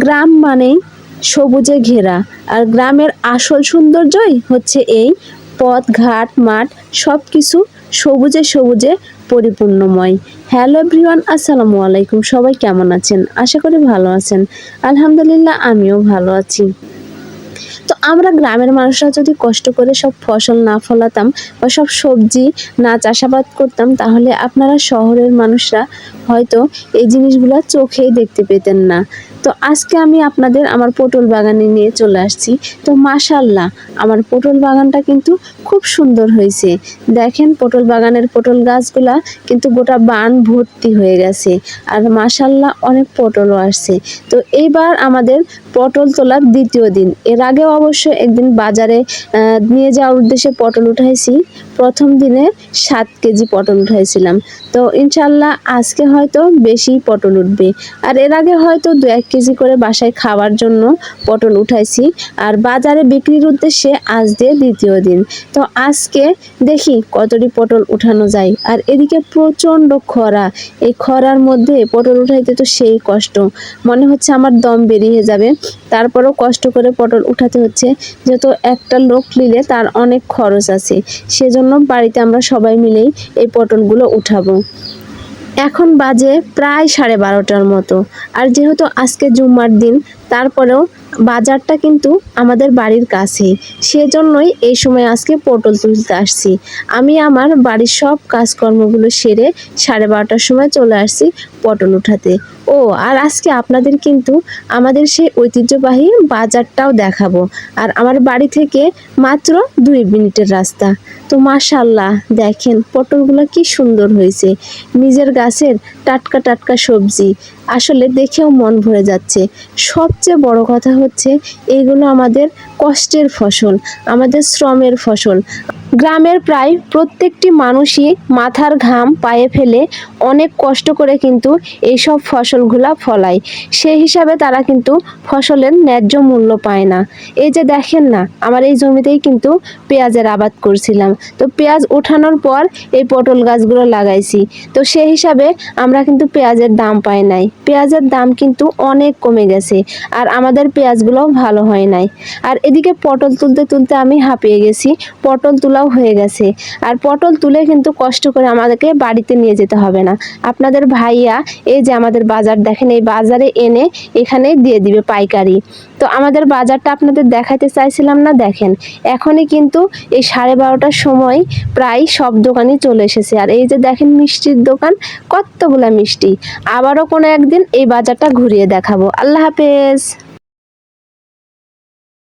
গ্রাম মানেই সবুজে ঘেরা, আর গ্রামের আসল সৌন্দর্যই হচ্ছে এই পথ, ঘাট, মাঠ সব কিছু সবুজে সবুজে পরিপূর্ণময়। হ্যালো এভরিওয়ান, আসসালামু আলাইকুম। সবাই কেমন আছেন? আশা করি ভালো আছেন। আলহামদুলিল্লাহ, আমিও ভালো আছি। তো আমরা গ্রামের মানুষরা যদি কষ্ট করে সব ফসল না ফলাতাম বা সব সবজি না চাষাবাদ করতাম, তাহলে আপনারা শহরের মানুষরা হয়তো এই জিনিসগুলো চোখেই দেখতে পেতেন না। তো আজকে আমি আপনাদের আমার পটল বাগানে নিয়ে চলে আসছি। তো মাশাল্লাহ আমার পটল বাগানটা কিন্তু খুব সুন্দর হয়েছে। দেখেন পটল বাগানের পটল গাছগুলা কিন্তু গোটা বান ভর্তি হয়ে গেছে। আর মাশাল্লাহ অনেক পটলও আসছে। তো এইবার আমাদের পটল তোলার দ্বিতীয় দিন। এর আগেও অবশ্য একদিন বাজারে নিয়ে যাওয়ার উদ্দেশ্যে পটল উঠাইছি। প্রথম দিনে সাত কেজি পটল উঠাইছিলাম। তো ইনশাল্লাহ আজকে হয়তো বেশি পটল উঠবে। আর এর আগে হয়তো দু এক কেজি করে বাসায় খাওয়ার জন্য পটল উঠাইছি। আর বাজারে বিক্রির উদ্দেশ্যে আজ দিয়ে দ্বিতীয় দিন। তো আজকে দেখি কতটি পটল উঠানো যায়। আর এদিকে প্রচণ্ড খরা। এই খরার মধ্যে পটল উঠাইতে তো সেই কষ্ট। মনে হচ্ছে আমার দম বেরিয়ে যাবে। তারপরেও কষ্ট করে পটল উঠাতে হচ্ছে। যেহেতু একটা লোক নিলে তার অনেক খরচ আছে। সেজন্য বাড়িতে আমরা সবাই মিলেই এই পটলগুলো উঠাবো। এখন বাজে প্রায় সাড়ে বারোটার মতো। আর যেহেতু আজকে জুম্মার দিন তারপরেও বাজারটা কিন্তু আমাদের বাড়ির কাছে সেজন্যই এই সময় আজকে পটল তুলতে আসছি। আমি আমার বাড়ির সব কাজকর্মগুলো সেরে সাড়ে বারোটার সময় চলে আসছি পটল উঠাতে। ও, আর আজকে আপনাদের কিন্তু আমাদের সেই ঐতিহ্যবাহী বাজারটাও দেখাবো। আর আমার বাড়ি থেকে মাত্র দুই মিনিটের রাস্তা। তো মাশাল্লাহ দেখেন পটলগুলো কি সুন্দর হয়েছে। নিজের গাছের টাটকা টাটকা সবজি। আসলে দেখেও মন ভরে যাচ্ছে। সবচেয়ে বড় কথা হচ্ছে এইগুলো আমাদের কষ্টের ফসল আমাদের শ্রমের ফসল। গ্রামের প্রায় প্রত্যেকটি মানুষই মাথার ঘাম পায়ে ফেলে অনেক কষ্ট করে কিন্তু এইসব ফসলগুলা ফলায়। সেই হিসাবে তারা কিন্তু ফসলের ন্যায্য মূল্য পায় না। এই যে দেখেন না, আমার এই জমিতেই কিন্তু পেঁয়াজের আবাদ করছিলাম। তো পেঁয়াজ ওঠানোর পর এই পটল গাছগুলো লাগাইছি। তো সেই হিসাবে আমরা কিন্তু পেঁয়াজের দাম পাই নাই। পেঁয়াজের দাম কিন্তু অনেক কমে গেছে আর আমাদের পেঁয়াজগুলো ভালো হয় নাই। আর এদিকে পটল তুলতে তুলতে আমি হাঁপিয়ে গেছি। পটল তোলাও হয়ে গেছে। আর পটল তুলে কিন্তু কষ্ট করে আমাদেরকে বাড়িতে নিয়ে যেতে হবে না। আপনাদের ভাইয়া এই যে আমাদের বাজার, দেখেন এই বাজারে এনে এখানে দিয়ে দিবে পাইকারি। তো আমাদের বাজারটা আপনাদের দেখাতে চাইছিলাম না, দেখেন। এখনই কিন্তু এই সাড়ে বারোটার সময় প্রায় সব দোকানই চলে এসেছে। আর এই যে দেখেন মিষ্টির দোকান, কতগুলা মিষ্টি। আবারও কোনো একদিন এই বাজারটা ঘুরিয়ে দেখাবো। আল্লাহ হাফেজ।